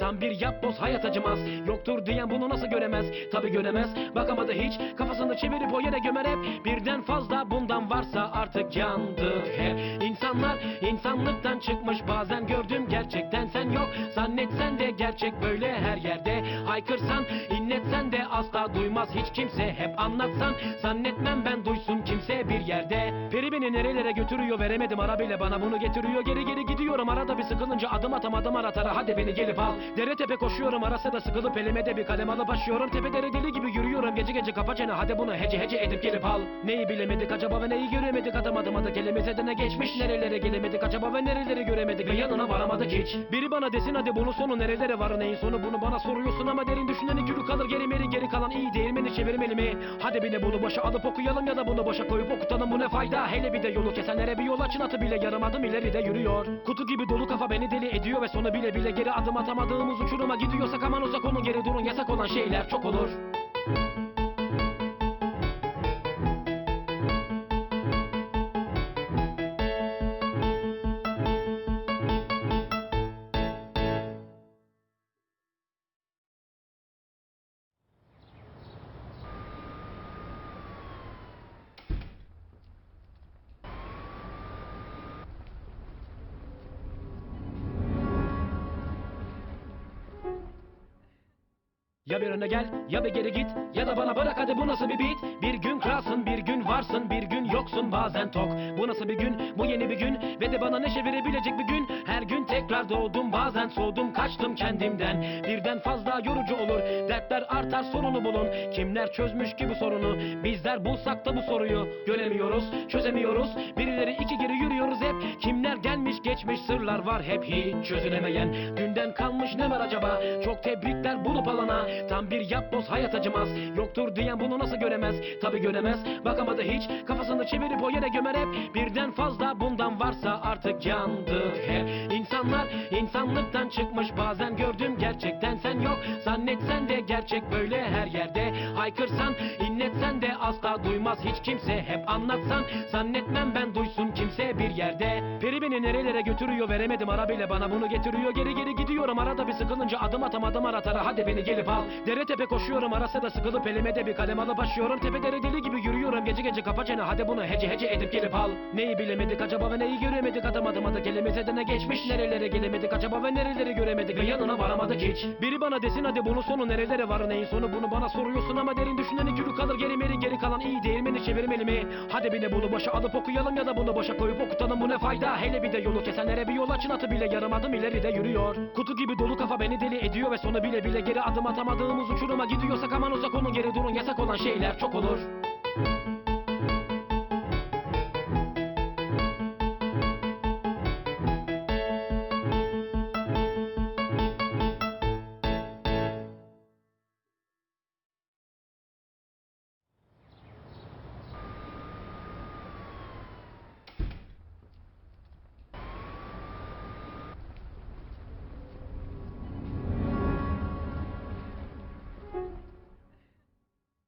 Tam bir yapboz hayat acımaz. Yoktur diyen bunu nasıl göremez? Tabi göremez. Bakamadı hiç. Kafasını çevirip o yere gömer hep. Birden fazla bundan varsa artık yandık hep İnsanlar insanlıktan çıkmış. Bazen gördüm gerçekten sen yok. Zannetsen de gerçek böyle her yerde. Haykırsan inletsen de asla duymaz. Hiç kimse Hep anlatsan zannetmem ben duysun. Kimse bir yerde Peri beni nerelere götürüyor veremedim. Arabayla bana bunu getiriyor. Geri geri gidiyorum. Arada bir sıkılınca adım atamadım aratara. Hadi beni gelip al. Dere tepe koşuyorum. Arası da sıkılıp elime bir kalem alıp başlıyorum. Tepelere deli gibi yürüyorum. Gece gece kapa çene. Hadi bunu hece hece edip gelip al. Neyi bilemedik acaba ve neyi göremedik? Adım adım adı elimize de ne geçmiş? Nerelere gelemedik acaba ve nereleri göremedik? Ve yanına varamadık hiç. Biri bana desin hadi bunun sonu nerelere var? Neyin sonu? Bunu bana soruyorsun ama derin düşünen iki kalır. Geri meri geri kalan iyi değil mi? Çevirmeli mi? Hadi bir bunu boşa alıp okuyalım ya da bunu boşa koyup okutalım. Bu ne fayda? Hele bir de yolu kesenlere bir yol açın. Atı bile yarım adım ileride yürüyor. Kutu gibi dolu kafa beni deli ediyor ve sonu bile bile geri adım atamadığımız uçuruma gidiyorsak aman uzak olun. Geri durun. Yasak olan şeyler çok olur Ya bir öne gel ya bir geri git. Ya da bana bırak hadi bu nasıl bir beat? Bir gün kralsın bir gün varsın bir gün yoksun bazen tok. Bu nasıl bir gün? Bu yeni bir gün. Ve de bana neşe verebilecek bir tekrar doğdum bazen soğudum kaçtım kendimden. Birden fazla yorucu olur Dertler artar sonunu bulun. Kimler çözmüş ki bu sorunu? Bizler bulsak da bu soruyu. Göremiyoruz çözemiyoruz. Birileri iki geri yürüyoruz hep. Kimler gelmiş geçmiş sırlar var hep hiç çözülemeyen. Dünden kalmış ne var acaba? Çok tebrikler bulup alana. Tam bir yapboz hayat acımaz. Yoktur diyen bunu nasıl göremez? Tabi göremez. Bakamadı hiç. Kafasını çevirip o yere gömer hep. Birden fazla bundan varsa artık yandık hep İnsanlar insanlıktan çıkmış Bazen gördüm gerçekten sen yok. Zannetsen de gerçek böyle her yerde. Haykırsan inletsen de asla duymaz hiç kimse. Hep anlatsan zannetmem ben duysun kimse bir yerde. Peri beni nerelere götürüyor veremedim. Arabayla bana bunu getiriyor. Geri geri gidiyorum. Arada bir sıkılınca adım atamadım aratara. Hadi beni gelip al. Dere tepe koşuyorum. Arası da sıkılıp elime de bir kalem alıp başlıyorum. Tepelere deli gibi yürüyorum. Gece gece kapa çene. Hadi bunu hece hece edip gelip al. Neyi bilemedik acaba ve neyi göremedik? Adım adım adı ne geçmiş. Nerelere gelemedik? Acaba ve nereleri göremedik? Ve yanına varamadık hiç. Biri bana desin hadi bunun sonu nerelere var neyin sonu? Bunu bana soruyorsun ama derin düşünen iki kalır. Geri meri geri kalan iyi değil mi? Çevirmeli mi? Hadi bir de bunu boşa alıp okuyalım ya da bunu boşa koyup okutalım. Bu ne fayda? Hele bir de yolu kesenlere bir yol açın. Atı bile yarım adım ileride yürüyor. Kutu gibi dolu kafa beni deli ediyor ve sonu bile bile geri adım atamadığımız uçuruma gidiyorsak aman uzak olun geri durun. Yasak olan şeyler çok olur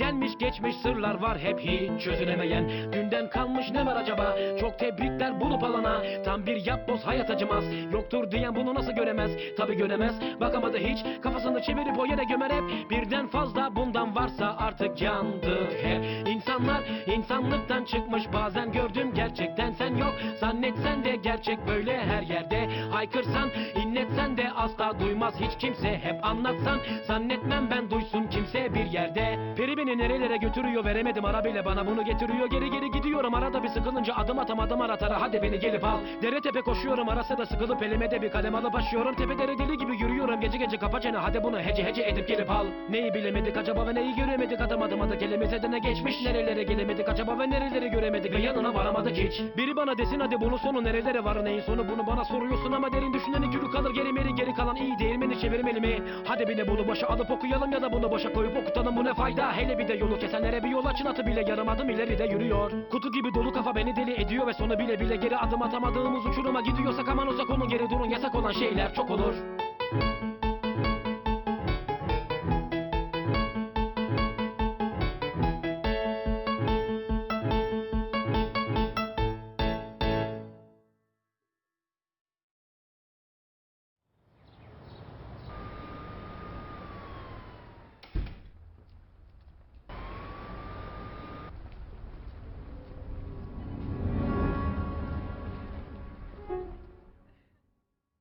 gelmiş geçmiş sırlar var hep hiç çözülemeyen. Dünden kalmış ne var acaba? Çok tebrikler bulup alana. Tam bir yapboz hayat acımaz. Yoktur diyen bunu nasıl göremez? Tabi göremez. Bakamadı hiç. Kafasını çevirip o yere gömer hep. Birden fazla bundan varsa artık yandı hep İnsanlar insanlıktan çıkmış. Bazen gördüm gerçekten sen yok. Zannetsen de gerçek böyle her yerde. Haykırsan inletsen de asla duymaz hiç kimse. Hep anlatsan zannetmem ben duysun kimse bir yerde. Peri beni nerelere götürüyor veremedim. Arabayla bana bunu getiriyor. Geri geri gidiyorum. Arada bir sıkılınca adım atamadım aratara. Hadi beni gelip al. Dere tepe koşuyorum. Arası da sıkılıp elime de bir kalem alıp aşıyorum Tepelere deli gibi yürüyorum. Gece gece kapa çene. Hadi bunu hece hece edip gelip al. Neyi bilemedik acaba ve neyi göremedik? Adım adım adı elimize de ne geçmiş? Nerelere gelemedik acaba ve nereleri göremedik? Ve yanına varamadık hiç. Biri bana desin hadi bunun sonu nerelere var? Neyin sonu? Bunu bana soruyorsun ama derin düşüneni gülü kalır. Geri meri geri kalan iyi değirmeni çevirmeli mi? Hadi bir de bunu başa alıp okuyalım ya da bunu boşa koyup okutalım. Bu ne fayda? Hele bir de yolu kesenlere bir yol açın. Atı bile yarım adım ileride yürüyor. Kutu gibi dolu kafa beni deli ediyor ve sonu bile bile geri adım atamadığımız uçuruma gidiyorsak aman uzak olun. Geri durun. Yasak olan şeyler çok olur